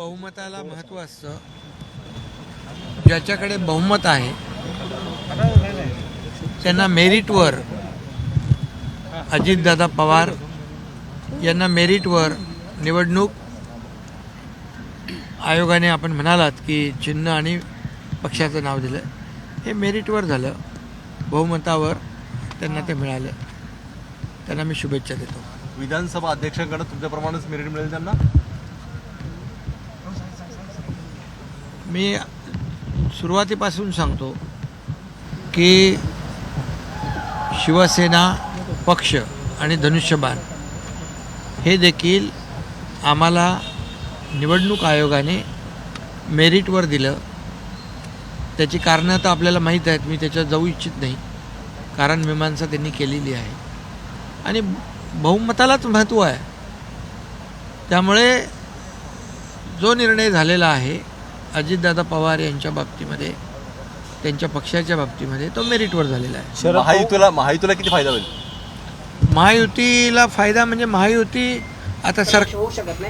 बहुमताला महत्त्व असतं. ज्याच्याकडे बहुमत आहे त्यांना मेरिटवर अजितदादा पवार यांना मेरिटवर निवडणूक आयोगाने आपण म्हणालात की चिन्ह आणि पक्षाचं नाव दिलं. हे मेरिटवर झालं. बहुमतावर त्यांना ते मिळालं. त्यांना मी शुभेच्छा देतो. विधानसभा अध्यक्षांकडे तुमच्याप्रमाणेच मेरिट मिळेल त्यांना? मी सुरुवातीपासून सांगतो की शिवसेना पक्ष आणि धनुष्यबाण हे देखील आम्हाला निवडणूक आयोगाने मेरिटवर दिलं. त्याची कारणं तर आपल्याला माहीत आहेत मी त्याच्यात जाऊ इच्छित नाही. कारण मीमांसा त्यांनी केलेली आहे. आणि बहुमतालाच महत्त्व आहे. त्यामुळे जो निर्णय झालेला आहे अजितदादा पवार यांच्या बाबतीमध्ये त्यांच्या पक्षाच्या बाबतीमध्ये तो मेरिटवर झालेला आहे. महायुतीला महायुतीला किती फायदा होईल? महायुतीला फायदा म्हणजे महायुती आता सर होऊ शकत नाही.